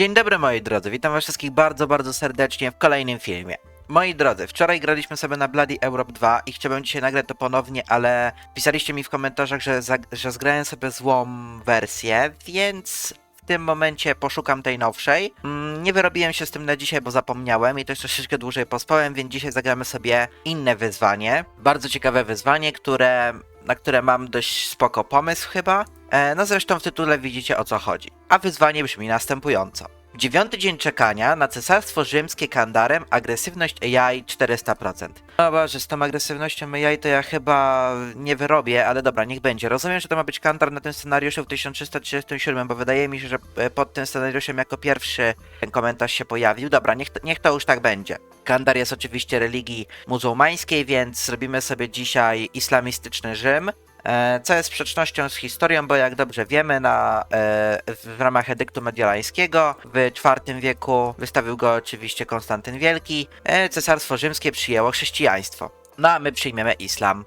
Dzień dobry moi drodzy, witam was wszystkich bardzo, bardzo serdecznie w kolejnym filmie. Moi drodzy, wczoraj graliśmy sobie na Bloody Europe 2 i chciałbym dzisiaj nagrać to ponownie, ale pisaliście mi w komentarzach, że, że zgrałem sobie złą wersję, więc w tym momencie poszukam tej nowszej. Mm, nie wyrobiłem się z tym na dzisiaj, bo zapomniałem i też troszeczkę dłużej pospałem, więc dzisiaj zagramy sobie inne wyzwanie. Bardzo ciekawe wyzwanie, które, na które mam dość spoko pomysł chyba. E, no zresztą w tytule widzicie o co chodzi. A wyzwanie brzmi następująco. Dziewiąty dzień czekania na Cesarstwo Rzymskie Kandarem agresywność AI 400%. No że z tą agresywnością AI to ja chyba nie wyrobię, ale dobra, niech będzie. Rozumiem, że to ma być Kandar na tym scenariuszu w 1337, bo wydaje mi się, że e, pod tym scenariuszem jako pierwszy ten komentarz się pojawił. Dobra, niech to, niech to już tak będzie. Kandar jest oczywiście religii muzułmańskiej, więc zrobimy sobie dzisiaj islamistyczny Rzym. E, co jest sprzecznością z historią, bo jak dobrze wiemy, na, e, w ramach edyktu mediolańskiego w IV wieku wystawił go oczywiście Konstantyn Wielki. E, Cesarstwo Rzymskie przyjęło chrześcijaństwo. No a my przyjmiemy islam.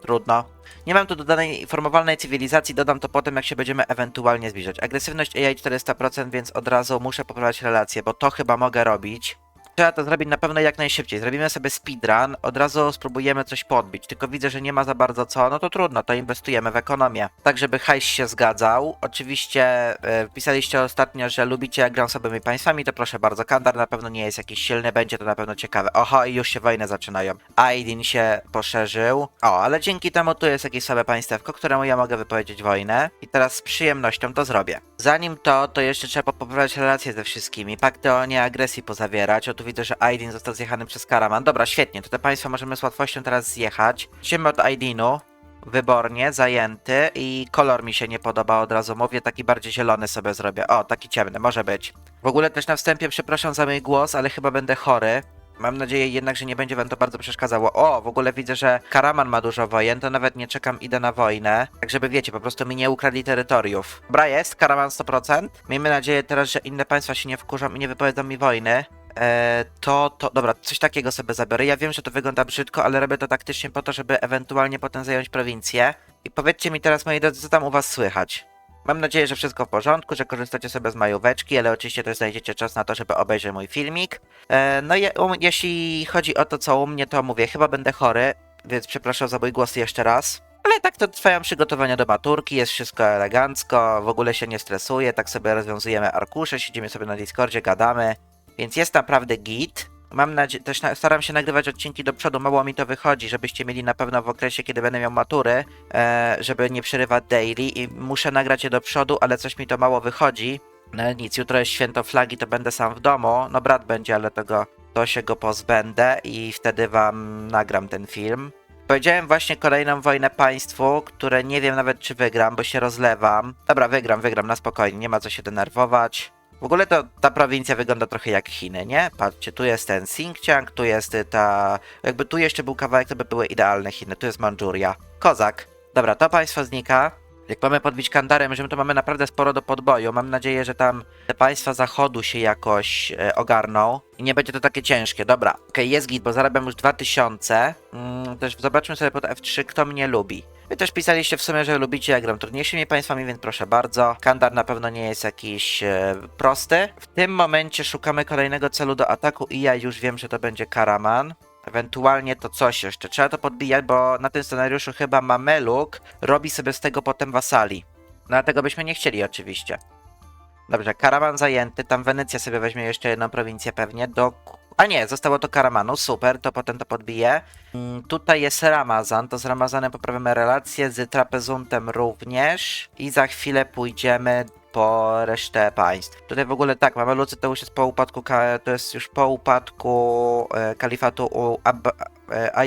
Trudno. Nie mam tu dodanej formalnej cywilizacji, dodam to potem, jak się będziemy ewentualnie zbliżać. Agresywność AI 400%, więc od razu muszę poprawiać relacje, bo to chyba mogę robić. Trzeba to zrobić na pewno jak najszybciej. Zrobimy sobie speedrun, od razu spróbujemy coś podbić. Tylko widzę, że nie ma za bardzo co, no to trudno, to inwestujemy w ekonomię. Tak, żeby hajs się zgadzał. Oczywiście e, pisaliście ostatnio, że lubicie jak gram z państwami, to proszę bardzo, Kandar na pewno nie jest jakiś silny, będzie to na pewno ciekawe. Oho, i już się wojny zaczynają. Aidin się poszerzył. O, ale dzięki temu tu jest jakieś słabe państewko, któremu ja mogę wypowiedzieć wojnę. I teraz z przyjemnością to zrobię. Zanim to, to jeszcze trzeba poprawiać relacje ze wszystkimi. Pakty o nieagresji pozawierać. O, tu widzę, że Aidin został zjechany przez Karaman. Dobra, świetnie, to te państwa możemy z łatwością teraz zjechać. Zaczniemy od Aidinu. Wybornie, zajęty i kolor mi się nie podoba, od razu mówię, taki bardziej zielony sobie zrobię. O, taki ciemny, może być. W ogóle też na wstępie przepraszam za mój głos, ale chyba będę chory. Mam nadzieję jednak, że nie będzie wam to bardzo przeszkadzało. O, w ogóle widzę, że Karaman ma dużo wojen, to nawet nie czekam, idę na wojnę. Tak żeby wiecie, po prostu mi nie ukradli terytoriów. Dobra, jest, Karaman 100%. Miejmy nadzieję teraz, że inne państwa się nie wkurzą i nie wypowiedzą mi wojny. E, to, to, dobra, coś takiego sobie zabiorę. Ja wiem, że to wygląda brzydko, ale robię to taktycznie po to, żeby ewentualnie potem zająć prowincję. I powiedzcie mi teraz, moi drodzy, co tam u was słychać? Mam nadzieję, że wszystko w porządku, że korzystacie sobie z majóweczki, ale oczywiście też znajdziecie czas na to, żeby obejrzeć mój filmik. E, no je, um, jeśli chodzi o to, co u mnie, to mówię, chyba będę chory, więc przepraszam za mój głos jeszcze raz. Ale tak to trwają przygotowania do maturki, jest wszystko elegancko, w ogóle się nie stresuję, tak sobie rozwiązujemy arkusze, siedzimy sobie na Discordzie, gadamy, więc jest naprawdę git. Mam nadzieję, też na, staram się nagrywać odcinki do przodu, mało mi to wychodzi, żebyście mieli na pewno w okresie, kiedy będę miał matury, e, żeby nie przerywać daily i muszę nagrać je do przodu, ale coś mi to mało wychodzi. No nic, jutro jest święto flagi, to będę sam w domu, no brat będzie, ale tego, to się go pozbędę i wtedy wam nagram ten film. Powiedziałem właśnie kolejną wojnę państwu, które nie wiem nawet czy wygram, bo się rozlewam. Dobra, wygram, wygram, na spokojnie, nie ma co się denerwować. W ogóle to ta prowincja wygląda trochę jak Chiny, nie? Patrzcie, tu jest ten Xinjiang, tu jest y, ta... Jakby tu jeszcze był kawałek, to by były idealne Chiny. Tu jest Mandżuria. Kozak. Dobra, to państwo znika. Jak mamy podbić Kandarem, że to mamy naprawdę sporo do podboju. Mam nadzieję, że tam te państwa zachodu się jakoś e, ogarną i nie będzie to takie ciężkie. Dobra, okej, jest git, bo zarabiam już 2000. Mm, też zobaczmy sobie pod F3, kto mnie lubi. Wy też pisaliście w sumie, że lubicie jak gram trudniejszymi państwami, więc proszę bardzo. Kandar na pewno nie jest jakiś e, prosty. W tym momencie szukamy kolejnego celu do ataku i ja już wiem, że to będzie Karaman. Ewentualnie to coś jeszcze. Trzeba to podbijać, bo na tym scenariuszu chyba Mameluk robi sobie z tego potem wasali. No tego byśmy nie chcieli oczywiście. Dobrze, Karaman zajęty, tam Wenecja sobie weźmie jeszcze jedną prowincję pewnie. Do... A nie, zostało to Karamanu, super, to potem to podbije. Mm, tutaj jest Ramazan, to z Ramazanem poprawimy relacje, z Trapezuntem również. I za chwilę pójdziemy po resztę państw. Tutaj w ogóle tak, Mamelucy to już jest po upadku, to jest już po upadku e, kalifatu u Ab e.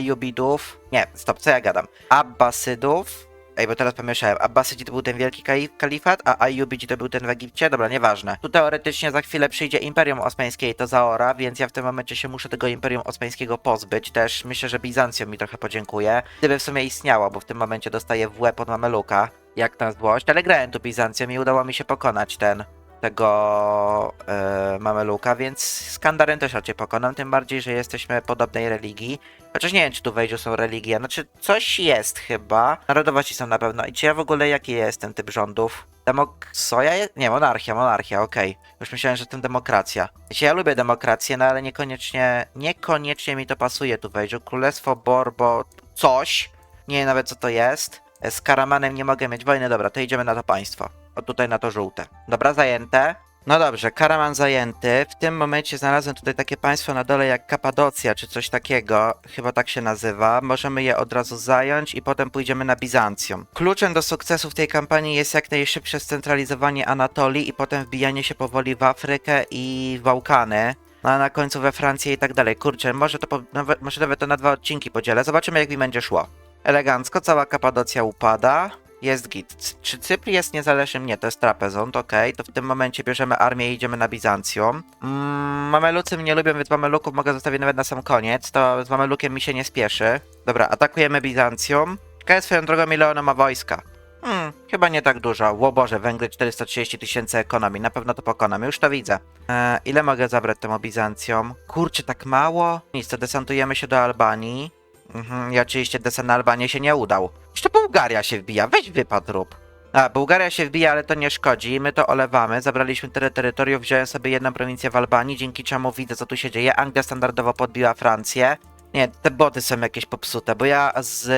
Nie, stop, co ja gadam? Abbasydów. Ej, bo teraz pomieszałem. Abbasydzi to był ten wielki kali- kalifat, a Ayyubidzi to był ten w Egipcie. Dobra, nieważne. Tu teoretycznie za chwilę przyjdzie Imperium Osmańskie i to zaora, więc ja w tym momencie się muszę tego Imperium Osmańskiego pozbyć. Też myślę, że Bizancjum mi trochę podziękuje. Gdyby w sumie istniało, bo w tym momencie dostaję w łeb od Mameluka. Jak na złość, ale grałem tu Bizancjum i udało mi się pokonać ten tego e, Mameluka, więc Skandarem też raczej pokonam, tym bardziej, że jesteśmy podobnej religii. Chociaż nie wiem, czy tu wejdzie są religie, znaczy coś jest chyba. Narodowości są na pewno. I czy ja w ogóle jaki jest ten typ rządów? Demok... Soja jest? Nie, monarchia, monarchia, okej. Już myślałem, że to demokracja. Wiecie, ja lubię demokrację, no ale niekoniecznie, niekoniecznie mi to pasuje tu wejdzie. Królestwo Borbo, coś. Nie wiem nawet co to jest. Z Karamanem nie mogę mieć wojny, dobra, to idziemy na to państwo. O tutaj na to żółte. Dobra, zajęte. No dobrze, Karaman zajęty. W tym momencie znalazłem tutaj takie państwo na dole jak Kapadocja czy coś takiego. Chyba tak się nazywa. Możemy je od razu zająć i potem pójdziemy na Bizancjum. Kluczem do sukcesu w tej kampanii jest jak najszybsze scentralizowanie Anatolii i potem wbijanie się powoli w Afrykę i Bałkany. No a na końcu we Francję i tak dalej. Kurczę, może to po, nawet, może nawet to na dwa odcinki podzielę. Zobaczymy jak mi będzie szło. Elegancko, cała Kapadocja upada. Jest git. Czy Cypr jest niezależnym? Nie, to jest trapezont, okej. To w tym momencie bierzemy armię i idziemy na Bizancjum. Mm, Mamelucy mnie lubią, więc Mameluków mogę zostawić nawet na sam koniec. To z Mamelukiem mi się nie spieszy. Dobra, atakujemy Bizancjum. Ciekawe swoją drogą ile ono ma wojska. Hmm, chyba nie tak dużo. Ło Boże, Węgry 430 tysięcy ekonomii. Na pewno to pokonam, już to widzę. E, ile mogę zabrać temu Bizancjum? Kurczę, tak mało? Nic, to desantujemy się do Albanii. Mhm, i oczywiście desant na Albanię się nie udał. Jeszcze Bułgaria się wbija, weź wypad rób. A, Bułgaria się wbija, ale to nie szkodzi. My to olewamy. Zabraliśmy tyle terytoriów, wziąłem sobie jedną prowincję w Albanii, dzięki czemu widzę, co tu się dzieje. Anglia standardowo podbiła Francję. Nie, te boty są jakieś popsute, bo ja z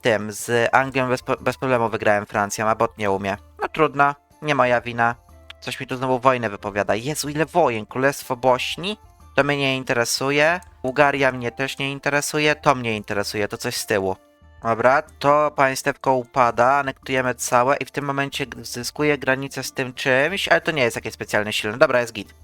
tym, z Anglią bez, bez problemu wygrałem Francją, a bot nie umie. No trudno, nie moja wina. Coś mi tu znowu wojnę wypowiada. Jezu, ile wojen! Królestwo Bośni? To mnie nie interesuje. Bułgaria mnie też nie interesuje. To mnie interesuje, to coś z tyłu. Dobra, to państewko upada, anektujemy całe i w tym momencie zyskuje granicę z tym czymś, ale to nie jest jakieś specjalnie silne. Dobra, jest git.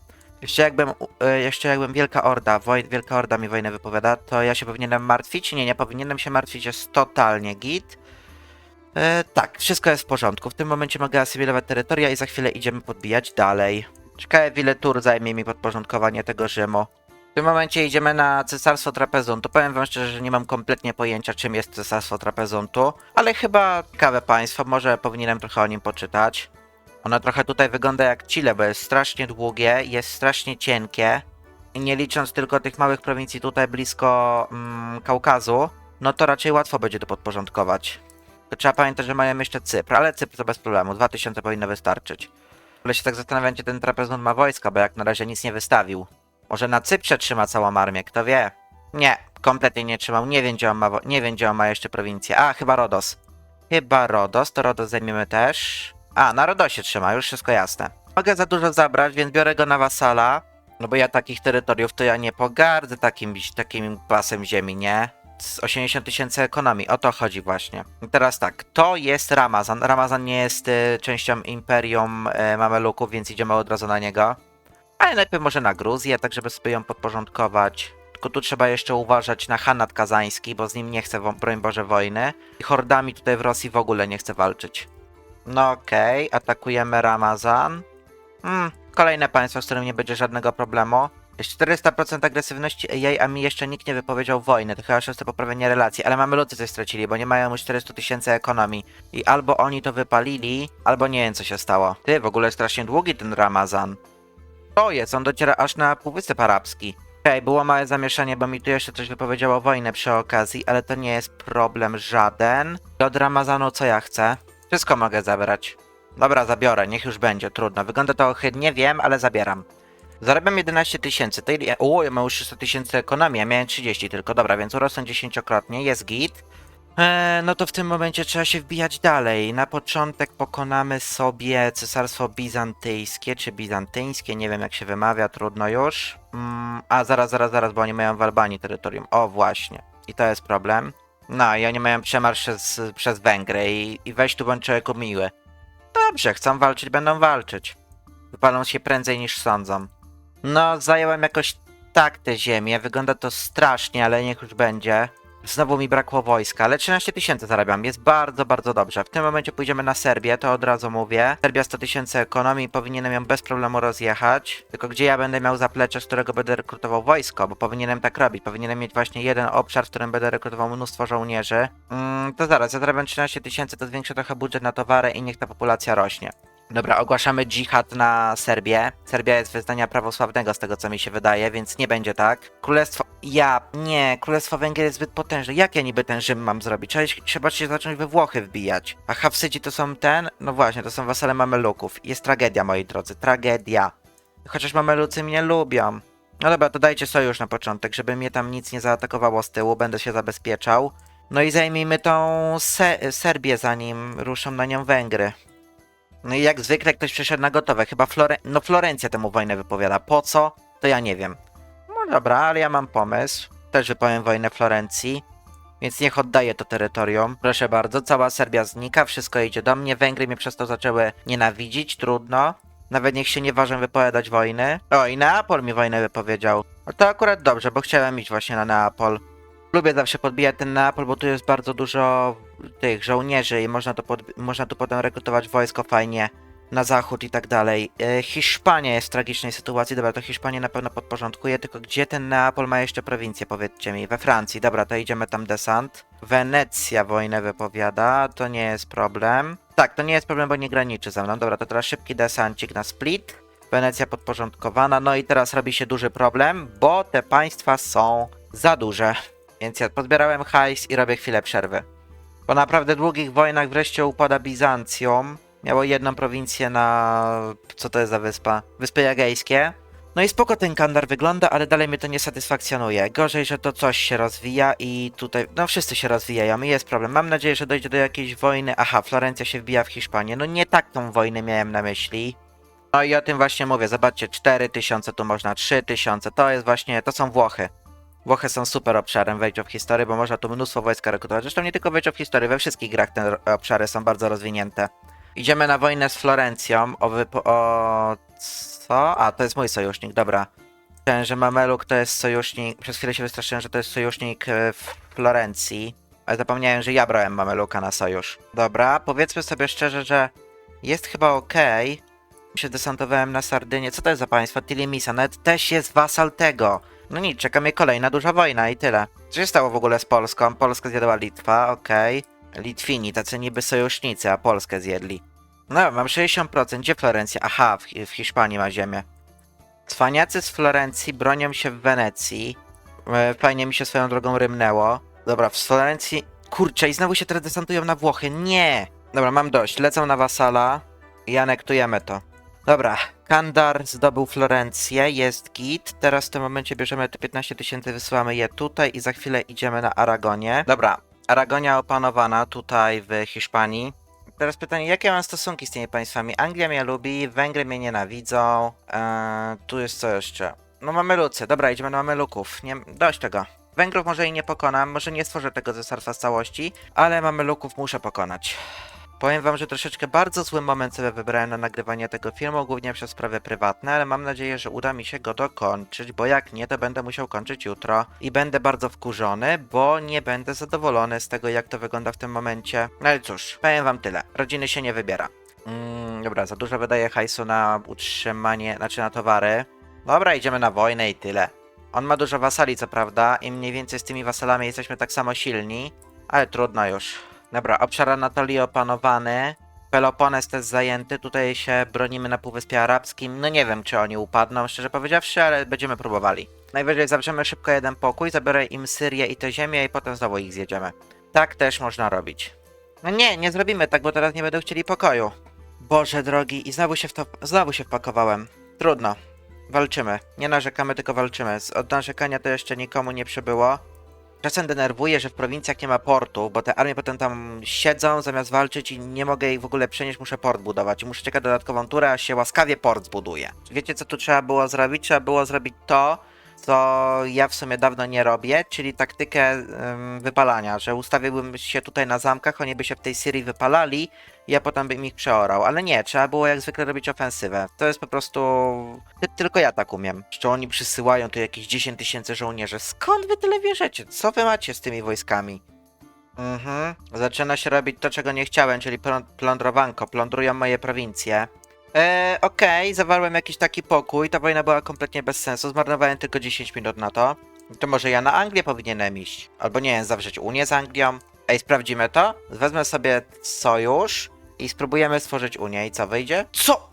Jeszcze jakbym, e, jeszcze jakbym Wielka Orda, woj, Wielka Orda mi wojnę wypowiada, to ja się powinienem martwić? Nie, nie powinienem się martwić, jest totalnie git. E, tak, wszystko jest w porządku. W tym momencie mogę asymilować terytoria i za chwilę idziemy podbijać dalej. Ciekawe, ile tur zajmie mi podporządkowanie tego Rzymu. W tym momencie idziemy na Cesarstwo Trapezuntu. Powiem wam szczerze, że nie mam kompletnie pojęcia, czym jest Cesarstwo Trapezuntu, ale chyba ciekawe państwo, może powinienem trochę o nim poczytać. Ono trochę tutaj wygląda jak Chile, bo jest strasznie długie, jest strasznie cienkie. I nie licząc tylko tych małych prowincji tutaj blisko mm, Kaukazu, no to raczej łatwo będzie to podporządkować. To trzeba pamiętać, że mają jeszcze Cypr, ale Cypr to bez problemu, 2000 powinno wystarczyć. Ale się tak zastanawiam, czy ten Trapezunt ma wojska, bo jak na razie nic nie wystawił. Może na Cyprze trzyma całą armię, kto wie? Nie, kompletnie nie trzymał, nie wiem gdzie on ma, nie wiem gdzie on ma jeszcze prowincję. A, chyba Rodos. Chyba Rodos, to Rodos zajmiemy też. A, na Rodosie trzyma, już wszystko jasne. Mogę za dużo zabrać, więc biorę go na wasala. No bo ja takich terytoriów to ja nie pogardzę takim, takim pasem ziemi, nie? Z 80 tysięcy ekonomii, o to chodzi właśnie. Teraz tak, to jest Ramazan. Ramazan nie jest y, częścią Imperium y, Mameluków, więc idziemy od razu na niego. Ale najpierw może na Gruzję, tak żeby sobie ją podporządkować. Tylko tu trzeba jeszcze uważać na Hanat Kazański, bo z nim nie chcę, broń Boże, wojny. I hordami tutaj w Rosji w ogóle nie chcę walczyć. No okej, atakujemy Ramazan. Hmm, kolejne państwo, z którym nie będzie żadnego problemu. Jest 400% agresywności jej, a mi jeszcze nikt nie wypowiedział wojny. To chyba szybkie poprawienie relacji, ale mamy ludzie coś stracili, bo nie mają już 400 tysięcy ekonomii. I albo oni to wypalili, albo nie wiem co się stało. Ty, w ogóle strasznie długi ten Ramazan. To jest, on dociera aż na Półwysep Arabski. Okej, było małe zamieszanie, bo mi tu jeszcze coś wypowiedziało wojnę przy okazji, ale to nie jest problem żaden. I od Ramazanu co ja chcę? Wszystko mogę zabrać. Dobra, zabiorę, niech już będzie, trudno. Wygląda to ohydnie, wiem, ale zabieram. Zarabiam 11 tysięcy, ile... O, ja mam już 300 tysięcy ekonomii, a miałem 30 tylko, dobra, więc urosną dziesięciokrotnie, jest git. Eee, no to w tym momencie trzeba się wbijać dalej. Na początek pokonamy sobie Cesarstwo Bizantyjskie, czy Bizantyńskie, nie wiem jak się wymawia, trudno już. Mm, a zaraz, zaraz, zaraz, bo oni mają w Albanii terytorium. O, właśnie. I to jest problem. No, i oni mają przemarsz przez, przez Węgry i, i weź tu bądź człowieku miły. Dobrze, chcą walczyć, będą walczyć. Wypalą się prędzej niż sądzą. No, zająłem jakoś tak tę ziemię, wygląda to strasznie, ale niech już będzie. Znowu mi brakło wojska, ale 13 tysięcy zarabiam, jest bardzo, bardzo dobrze. W tym momencie pójdziemy na Serbię, to od razu mówię. Serbia 100 tysięcy ekonomii, powinienem ją bez problemu rozjechać. Tylko gdzie ja będę miał zaplecze, z którego będę rekrutował wojsko, bo powinienem tak robić. Powinienem mieć właśnie jeden obszar, w którym będę rekrutował mnóstwo żołnierzy. Mm, to zaraz, ja zarabiam 13 tysięcy, to zwiększę trochę budżet na towary i niech ta populacja rośnie. Dobra, ogłaszamy dżihad na Serbię. Serbia jest wyznania prawosławnego, z tego co mi się wydaje, więc nie będzie tak. Królestwo. Ja. Nie, Królestwo Węgier jest zbyt potężne. Jak ja niby ten Rzym mam zrobić? Trzeba, się- zacząć we Włochy wbijać. A Hafsydzi to są ten? No właśnie, to są wasale Mameluków. Jest tragedia, moi drodzy. Tragedia. Chociaż Mamelucy mnie lubią. No dobra, to dajcie sojusz na początek, żeby mnie tam nic nie zaatakowało z tyłu. Będę się zabezpieczał. No i zajmijmy tą Se Serbię, zanim ruszą na nią Węgry. No i jak zwykle ktoś przyszedł na gotowe. Chyba Flore no Florencja temu wojnę wypowiada. Po co? To ja nie wiem. No dobra, ale ja mam pomysł. Też wypowiem wojnę Florencji. Więc niech oddaję to terytorium. Proszę bardzo, cała Serbia znika, wszystko idzie do mnie. Węgry mnie przez to zaczęły nienawidzić, trudno. Nawet niech się nie ważą wypowiadać wojny. O, i Neapol mi wojnę wypowiedział. No to akurat dobrze, bo chciałem iść właśnie na Neapol. Lubię zawsze podbijać ten Neapol, bo tu jest bardzo dużo tych żołnierzy i można, to pod, można tu potem rekrutować wojsko fajnie na zachód i tak dalej. E, Hiszpania jest w tragicznej sytuacji, dobra, to Hiszpanię na pewno podporządkuje, tylko gdzie ten Neapol ma jeszcze prowincję, powiedzcie mi? We Francji, dobra, to idziemy tam desant. Wenecja wojnę wypowiada, to nie jest problem. Tak, to nie jest problem, bo nie graniczy ze mną. Dobra, to teraz szybki desancik na Split. Wenecja podporządkowana, no i teraz robi się duży problem, bo te państwa są za duże. Więc ja pozbierałem hajs i robię chwilę przerwy. Po naprawdę długich wojnach wreszcie upada Bizancjum. Miało jedną prowincję na... co to jest za wyspa? Wyspy Jagejskie. No i spoko ten Kandar wygląda, ale dalej mnie to nie satysfakcjonuje. Gorzej, że to coś się rozwija i tutaj... No wszyscy się rozwijają i jest problem. Mam nadzieję, że dojdzie do jakiejś wojny. Aha, Florencja się wbija w Hiszpanię. No nie tak tą wojnę miałem na myśli. No i o tym właśnie mówię. Zobaczcie, 4000 tu można, 3000. To jest właśnie... to są Włochy. Włochy są super obszarem w Age of History, bo można tu mnóstwo wojska rekrutować. Zresztą nie tylko w Age of History, we wszystkich grach te obszary są bardzo rozwinięte. Idziemy na wojnę z Florencją. O, o co? A, to jest mój sojusznik, dobra. Ten, że Mameluk to jest sojusznik. Przez chwilę się wystraszyłem, że to jest sojusznik e, w Florencji. Ale zapomniałem, że ja brałem Mameluka na sojusz. Dobra, powiedzmy sobie szczerze, że jest chyba okej. Się desantowałem na Sardynię. Co to jest za państwo? Tilimisa. Nawet też jest wasal tego. No nic, czeka mnie kolejna duża wojna i tyle. Co się stało w ogóle z Polską? Polskę zjadła Litwa, okej. Litwini, tacy niby sojusznicy, a Polskę zjedli. No, mam 60%. Gdzie Florencja? Aha, w, w Hiszpanii ma ziemię. Cwaniacy z Florencji bronią się w Wenecji. E, Fajnie mi się swoją drogą rymnęło. Dobra, w Florencji... Kurczę, i znowu się teraz desantują na Włochy. Nie! Dobra, mam dość. Lecą na wasala i anektujemy to. Dobra, Kandar zdobył Florencję, jest git. Teraz w tym momencie bierzemy te 15 tysięcy, wysyłamy je tutaj i za chwilę idziemy na Aragonię. Dobra, Aragonia opanowana tutaj w Hiszpanii. Teraz pytanie, jakie mam stosunki z tymi państwami? Anglia mnie lubi, Węgry mnie nienawidzą. Eee, tu jest co jeszcze? No mamy Lucy, dobra, idziemy na Mameluków. Nie, dość tego. Węgrów może i nie pokonam, może nie stworzę tego cesarstwa z całości, ale Mameluków muszę pokonać. Powiem wam, że troszeczkę bardzo zły moment sobie wybrałem na nagrywanie tego filmu, głównie przez sprawy prywatne, ale mam nadzieję, że uda mi się go dokończyć, bo jak nie, to będę musiał kończyć jutro i będę bardzo wkurzony, bo nie będę zadowolony z tego, jak to wygląda w tym momencie. No ale cóż, powiem wam tyle. Rodziny się nie wybiera. Mm, dobra, za dużo wydaje hajsu na utrzymanie, znaczy na towary. Dobra, idziemy na wojnę i tyle. On ma dużo wasali, co prawda, i mniej więcej z tymi wasalami jesteśmy tak samo silni, ale trudno już. Dobra, obszar Anatolii opanowany. Pelopones też zajęty. Tutaj się bronimy na Półwyspie Arabskim. No nie wiem, czy oni upadną, szczerze powiedziawszy, ale będziemy próbowali. Najwyżej zawrzemy szybko jeden pokój, zabiorę im Syrię i tę ziemię i potem znowu ich zjedziemy. Tak też można robić. No nie, nie zrobimy tak, bo teraz nie będą chcieli pokoju. Boże drogi, i znowu się w to... znowu się wpakowałem. Trudno. Walczymy. Nie narzekamy, tylko walczymy. Z- Od narzekania to jeszcze nikomu nie przybyło. Czasem denerwuje, że w prowincjach nie ma portu, bo te armie potem tam siedzą zamiast walczyć i nie mogę ich w ogóle przenieść, muszę port budować. I muszę czekać dodatkową turę, aż się łaskawie port zbuduje. Wiecie co tu trzeba było zrobić? Trzeba było zrobić to, co ja w sumie dawno nie robię, czyli taktykę ym, wypalania, że ustawiłbym się tutaj na zamkach, oni by się w tej Syrii wypalali, ja potem bym ich przeorał. Ale nie, trzeba było jak zwykle robić ofensywę. To jest po prostu... Ty, tylko ja tak umiem. Jeszcze oni przysyłają tu jakieś 10 tysięcy żołnierzy. Skąd wy tyle bierzecie? Co wy macie z tymi wojskami? Mhm. Zaczyna się robić to, czego nie chciałem, czyli plą- plądrowanko. Plądrują moje prowincje. Eee, okej, zawarłem jakiś taki pokój. Ta wojna była kompletnie bez sensu. Zmarnowałem tylko 10 minut na to. To może ja na Anglię powinienem iść. Albo nie zawrzeć Unię z Anglią. Ej, sprawdzimy to. Wezmę sobie sojusz i spróbujemy stworzyć Unię. I co, wyjdzie? Co?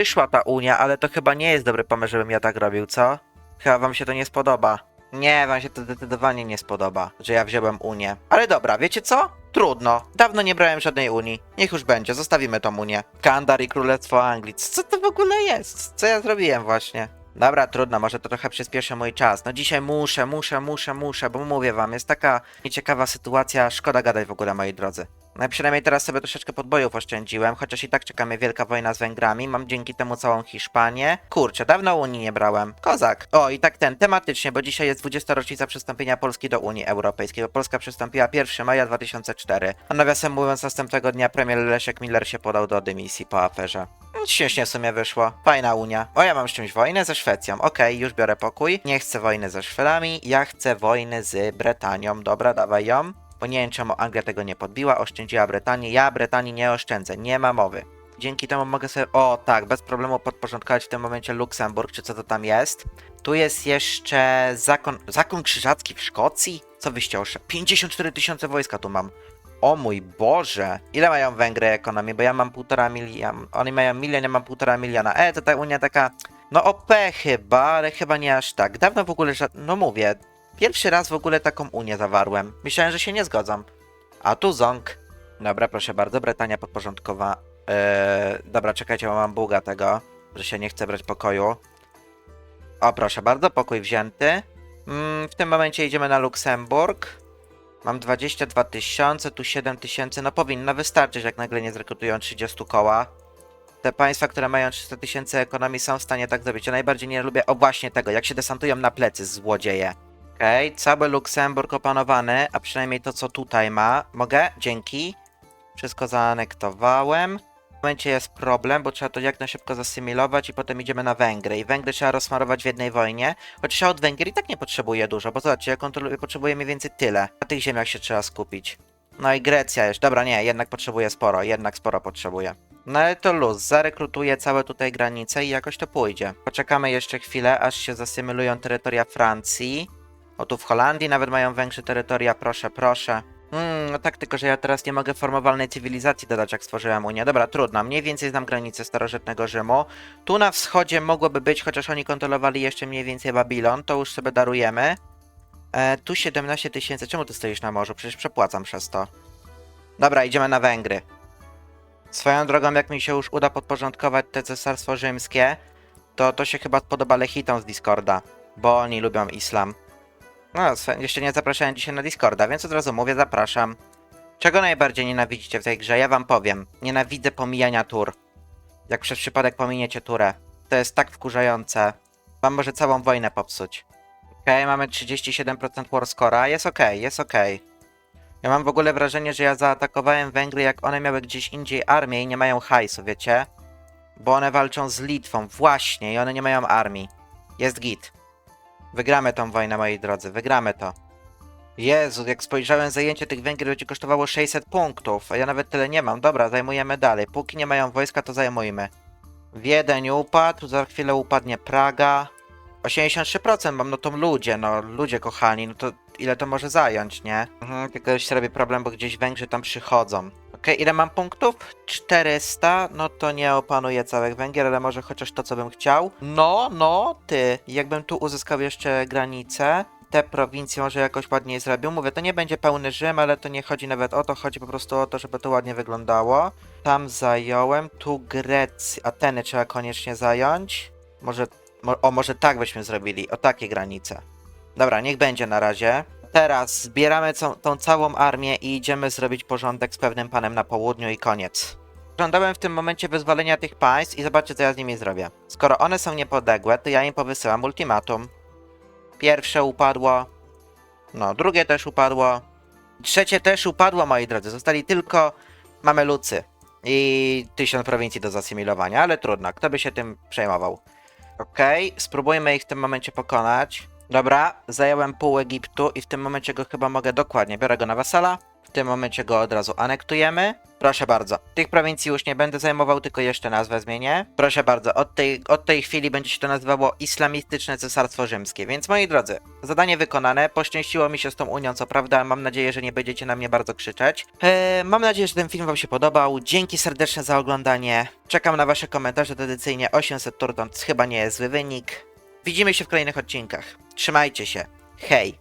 Wyszła ta Unia, ale to chyba nie jest dobry pomysł, żebym ja tak robił, co? Chyba wam się to nie spodoba. Nie, wam się to zdecydowanie nie spodoba, że ja wziąłem Unię. Ale dobra, wiecie co? Trudno. Dawno nie brałem żadnej Unii. Niech już będzie, zostawimy tą Unię. Kandar i Królestwo Anglii. Co to w ogóle jest? Co ja zrobiłem właśnie? Dobra, trudno, może to trochę przyspieszy mój czas. No dzisiaj muszę, muszę, muszę, muszę, bo mówię wam, jest taka nieciekawa sytuacja, szkoda gadać w ogóle, moi drodzy. No przynajmniej teraz sobie troszeczkę podbojów oszczędziłem, chociaż i tak czeka mnie wielka wojna z Węgrami, mam dzięki temu całą Hiszpanię. Kurczę, dawno Unii nie brałem. Kozak. O, i tak ten, tematycznie, bo dzisiaj jest 20. rocznica przystąpienia Polski do Unii Europejskiej, bo Polska przystąpiła 1 maja 2004. A nawiasem mówiąc, następnego dnia premier Leszek Miller się podał do dymisji po aferze. No, Śmiesznie w sumie wyszło. Fajna Unia. O, ja mam z czymś wojnę ze Szwecją. Okej, już biorę pokój. Nie chcę wojny ze Szwedami, ja chcę wojny z Bretanią. Dobra, dawaj ją. Bo nie wiem czemu Anglia tego nie podbiła, oszczędziła Brytanię. Ja Brytanii nie oszczędzę, nie ma mowy. Dzięki temu mogę sobie, o tak, bez problemu podporządkować w tym momencie Luksemburg, czy co to tam jest. Tu jest jeszcze zakon, zakon krzyżacki w Szkocji? Co wyście osze? 54 tysiące wojska tu mam. O mój Boże! Ile mają Węgry ekonomii? Bo ja mam półtora miliona. Oni mają milion, ja mam półtora miliona. E, to ta Unia taka. No OP chyba, ale chyba nie aż tak. Dawno w ogóle żad... No mówię. Pierwszy raz w ogóle taką Unię zawarłem. Myślałem, że się nie zgodzam. A tu ząg. Dobra, proszę bardzo, Brytania podporządkowa. Eee, dobra, czekajcie, bo mam buga tego, że się nie chce brać pokoju. O, proszę bardzo, pokój wzięty. Mm, w tym momencie idziemy na Luksemburg. Mam 22 tysiące, tu 7 tysięcy. No powinno wystarczyć, jak nagle nie zrekrutują 30 koła. Te państwa, które mają 300 tysięcy ekonomii są w stanie tak zrobić. Ja najbardziej nie lubię, o właśnie tego, jak się desantują na plecy złodzieje. Okej, cały Luksemburg opanowany, a przynajmniej to, co tutaj ma. Mogę? Dzięki. Wszystko zaanektowałem. Momencie jest problem, bo trzeba to jak na szybko zasymilować i potem idziemy na Węgry. I Węgry trzeba rozsmarować w jednej wojnie. Chociaż ja od Węgier i tak nie potrzebuję dużo, bo zobaczcie, ja kontroluję, potrzebuję mniej więcej tyle. Na tych ziemiach się trzeba skupić. No i Grecja jeszcze. Dobra, nie, jednak potrzebuję sporo, jednak sporo potrzebuję. No ale to luz, zarekrutuję całe tutaj granice i jakoś to pójdzie. Poczekamy jeszcze chwilę, aż się zasymilują terytoria Francji. O tu w Holandii nawet mają większe terytoria, proszę, proszę. Hmm, no tak, tylko że ja teraz nie mogę formowalnej cywilizacji dodać, jak stworzyłem Unię. Dobra, trudno, mniej więcej znam granice starożytnego Rzymu. Tu na wschodzie mogłoby być, chociaż oni kontrolowali jeszcze mniej więcej Babilon, to już sobie darujemy. E, tu 17 tysięcy, czemu ty stoisz na morzu? Przecież przepłacam przez to. Dobra, idziemy na Węgry. Swoją drogą, jak mi się już uda podporządkować te cesarstwo rzymskie, to to się chyba podoba Lechitom z Discorda, bo oni lubią islam. No, jeszcze nie zapraszałem dzisiaj na Discorda, więc od razu mówię, zapraszam. Czego najbardziej nienawidzicie w tej grze? Ja wam powiem. Nienawidzę pomijania tur. Jak przez przypadek pominiecie turę. To jest tak wkurzające. Wam może całą wojnę popsuć. Okej, mamy 37% war score'a. Jest okej, jest okej. Ja mam w ogóle wrażenie, że ja zaatakowałem Węgry, jak one miały gdzieś indziej armię i nie mają hajsu, wiecie? Bo one walczą z Litwą, właśnie, i one nie mają armii. Jest git. Wygramy tą wojnę, moi drodzy, wygramy to. Jezu, jak spojrzałem, zajęcie tych Węgier będzie kosztowało 600 punktów, a ja nawet tyle nie mam. Dobra, zajmujemy dalej. Póki nie mają wojska, to zajmujmy. Wiedeń upadł, za chwilę upadnie Praga. 83% mam, no to ludzie, no ludzie kochani, no to ile to może zająć, nie? Mhm, tylko już robi problem, bo gdzieś Węgrzy tam przychodzą. Okej, ile mam punktów? 400, no to nie opanuję całych Węgier, ale może chociaż to, co bym chciał. No, no, ty, jakbym tu uzyskał jeszcze granicę, te prowincje może jakoś ładniej zrobił. Mówię, to nie będzie pełny Rzym, ale to nie chodzi nawet o to, chodzi po prostu o to, żeby to ładnie wyglądało. Tam zająłem, tu Grecję, Ateny trzeba koniecznie zająć. Może, mo, o, może tak byśmy zrobili, o takie granice. Dobra, niech będzie na razie. Teraz zbieramy tą, całą armię i idziemy zrobić porządek z pewnym panem na południu i koniec. Żądałem w tym momencie wyzwolenia tych państw i zobaczcie co ja z nimi zrobię. Skoro one są niepodległe, to ja im powysyłam ultimatum. Pierwsze upadło. No, drugie też upadło. Trzecie też upadło, moi drodzy. Zostali tylko mamelucy. I tysiąc prowincji do zasymilowania, ale trudno. Kto by się tym przejmował? Okej, spróbujmy ich w tym momencie pokonać. Dobra, zająłem pół Egiptu i w tym momencie go chyba mogę dokładnie. Biorę go na wasala. W tym momencie go od razu anektujemy. Proszę bardzo. Tych prowincji już nie będę zajmował, tylko jeszcze nazwę zmienię. Proszę bardzo, od tej, od tej chwili będzie się to nazywało Islamistyczne Cesarstwo Rzymskie. Więc moi drodzy, zadanie wykonane. Poszczęściło mi się z tą Unią, co prawda, mam nadzieję, że nie będziecie na mnie bardzo krzyczeć. Eee, mam nadzieję, że ten film Wam się podobał. Dzięki serdeczne za oglądanie. Czekam na Wasze komentarze. Tradycyjnie 800 turtont chyba nie jest zły wynik. Widzimy się w kolejnych odcinkach. Trzymajcie się. Hej!